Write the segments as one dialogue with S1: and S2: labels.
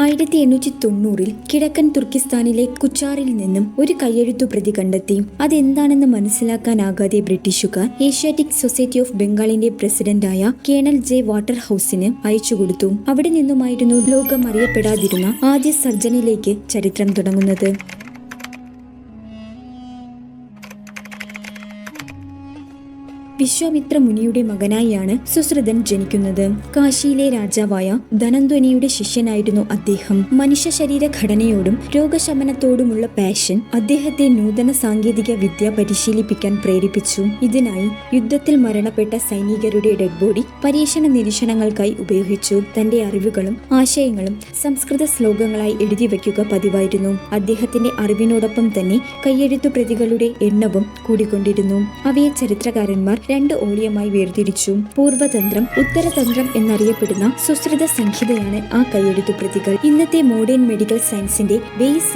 S1: ആയിരത്തി എണ്ണൂറ്റി തൊണ്ണൂറിൽ കിഴക്കൻ തുർക്കിസ്ഥാനിലെ കുച്ചാറിൽ നിന്നും ഒരു കയ്യെഴുത്തു പ്രതി കണ്ടെത്തി. അതെന്താണെന്ന് മനസ്സിലാക്കാനാകാതെ ബ്രിട്ടീഷുകാർ ഏഷ്യാറ്റിക് സൊസൈറ്റി ഓഫ് ബംഗാളിന്റെ പ്രസിഡന്റായ കേണൽ ജെ വാട്ടർ ഹൌസിന് അയച്ചുകൊടുത്തു അവിടെ നിന്നുമായിരുന്നു ലോകം അറിയപ്പെടാതിരുന്ന ആദ്യ സർജനിലേക്ക് ചരിത്രം തുടങ്ങുന്നത്. വിശ്വാമിത്ര മുനിയുടെ മകനായാണ് സുശ്രുതൻ ജനിക്കുന്നത്. കാശിയിലെ രാജാവായ ധനന്ധ്വനിയുടെ ശിഷ്യനായിരുന്നു അദ്ദേഹം. മനുഷ്യ ശരീര ഘടനയോടും രോഗശമനത്തോടുമുള്ള പാഷൻ അദ്ദേഹത്തെ നൂതന സാങ്കേതിക വിദ്യ പരിശീലിപ്പിക്കാൻ പ്രേരിപ്പിച്ചു. ഇതിനായി യുദ്ധത്തിൽ മരണപ്പെട്ട സൈനികരുടെ ഡെഡ് ബോഡി പരീക്ഷണ നിരീക്ഷണങ്ങൾക്കായി ഉപയോഗിച്ചു. തന്റെ അറിവുകളും ആശയങ്ങളും സംസ്കൃത ശ്ലോകങ്ങളായി എഴുതി വയ്ക്കുക പതിവായിരുന്നു. അദ്ദേഹത്തിന്റെ അറിവിനോടൊപ്പം തന്നെ കയ്യെഴുത്തു പ്രതികളുടെ എണ്ണവും കൂടിക്കൊണ്ടിരുന്നു. അവയെ ചരിത്രകാരന്മാർ രണ്ട് ഓളിയമായി വേർതിരിച്ചു. പൂർവതന്ത്രം ഉത്തരതന്ത്രം എന്നറിയപ്പെടുന്ന സുശ്രുത സംഹിതയാണ് ആ കൈയെടുത്തു പ്രതികൾ. ഇന്നത്തെ മോഡേൺ മെഡിക്കൽ സയൻസിന്റെ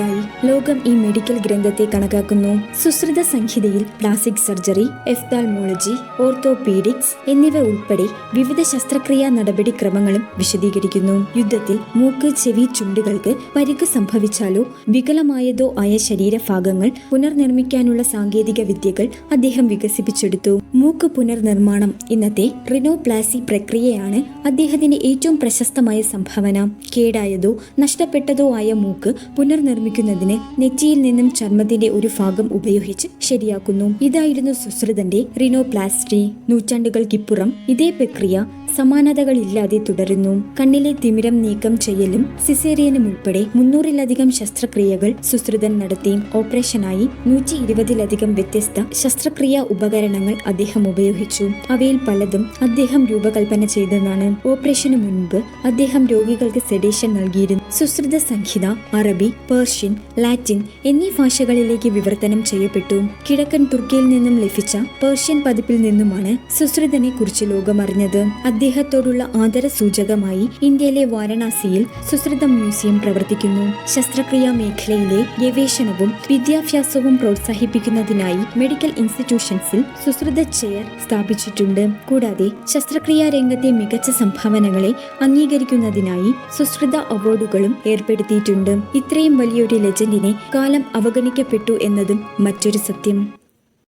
S1: ആയി ലോകം ഈ മെഡിക്കൽ ഗ്രന്ഥത്തെ കണക്കാക്കുന്നു. സുശ്രുത സംഹിതയിൽ പ്ലാസ്റ്റിക് സർജറി എഫ്താൽമോളജി ഓർത്തോപീഡിക്സ് എന്നിവ ഉൾപ്പെടെ വിവിധ ശസ്ത്രക്രിയാ നടപടിക്രമങ്ങളും വിശദീകരിക്കുന്നു. യുദ്ധത്തിൽ മൂക്ക് ചെവി ചുണ്ടുകൾക്ക് പരിക്ക് സംഭവിച്ചാലോ വികലമായതോ ആയ ശരീരഭാഗങ്ങൾ പുനർനിർമ്മിക്കാനുള്ള സാങ്കേതിക വിദ്യകൾ അദ്ദേഹം വികസിപ്പിച്ചെടുത്തു. മൂക്ക് പുനർനിർമ്മാണം ഇന്നത്തെ റിനോപ്ലാസി പ്രക്രിയയാണ് അദ്ദേഹത്തിന്റെ ഏറ്റവും പ്രശസ്തമായ സംഭാവന. കേടായതോ നഷ്ടപ്പെട്ടതോ ആയ മൂക്ക് പുനർനിർമ്മിക്കുന്നതിന് നെറ്റിയിൽ നിന്നും ചർമ്മത്തിന്റെ ഒരു ഭാഗം ഉപയോഗിച്ച് ശരിയാക്കുന്നു. ഇതായിരുന്നു സുശ്രുതന്റെ റിനോപ്ലാസ്റ്റി. നൂറ്റാണ്ടുകൾക്കിപ്പുറം ഇതേ പ്രക്രിയ സമാനതകളില്ലാതെ തുടരുന്നു. കണ്ണിലെ തിമിരം നീക്കം ചെയ്യലും സിസേറിയനും ഉൾപ്പെടെ മുന്നൂറിലധികം ശസ്ത്രക്രിയകൾ സുശ്രുതൻ നടത്തി. ഓപ്പറേഷനായി നൂറ്റി ഇരുപതിലധികം വ്യത്യസ്ത ശസ്ത്രക്രിയാ ഉപകരണങ്ങൾ അദ്ദേഹം ഉപയോഗിച്ചു. അവയിൽ പലതും അദ്ദേഹം രൂപകൽപ്പന ചെയ്തതാണ്. ഓപ്പറേഷന് മുൻപ് അദ്ദേഹം രോഗികൾക്ക് സെഡേഷൻ നൽകിയിരുന്നു. സുശ്രുത സംഹിത അറബി പേർഷ്യൻ ലാറ്റിൻ എന്നീ ഭാഷകളിലേക്ക് വിവർത്തനം ചെയ്യപ്പെട്ടു. കിഴക്കൻ തുർക്കിയിൽ നിന്നും ലഭിച്ച പേർഷ്യൻ പതിപ്പിൽ നിന്നുമാണ് സുശ്രുതനെ കുറിച്ച് ലോകമറിഞ്ഞത്. അദ്ദേഹത്തോടുള്ള ആദര സൂചകമായി ഇന്ത്യയിലെ വാരണാസിയിൽ സുശ്രുതം മ്യൂസിയം പ്രവർത്തിക്കുന്നു. ശസ്ത്രക്രിയാ മേഖലയിലെ ഗവേഷണവും വിദ്യാഭ്യാസവും പ്രോത്സാഹിപ്പിക്കുന്നതിനായി മെഡിക്കൽ ഇൻസ്റ്റിറ്റ്യൂഷൻസിൽ സുശ്രുത ചെയർ സ്ഥാപിച്ചിട്ടുണ്ട്. കൂടാതെ ശസ്ത്രക്രിയാ രംഗത്തെ മികച്ച സംഭാവനകളെ അംഗീകരിക്കുന്നതിനായി സുശ്രുത അവാർഡുകളും ഏർപ്പെടുത്തിയിട്ടുണ്ട്. ഇത്രയും വലിയൊരു ലെജൻഡിനെ കാലം അവഗണിക്കപ്പെട്ടു എന്നതും മറ്റൊരു സത്യം.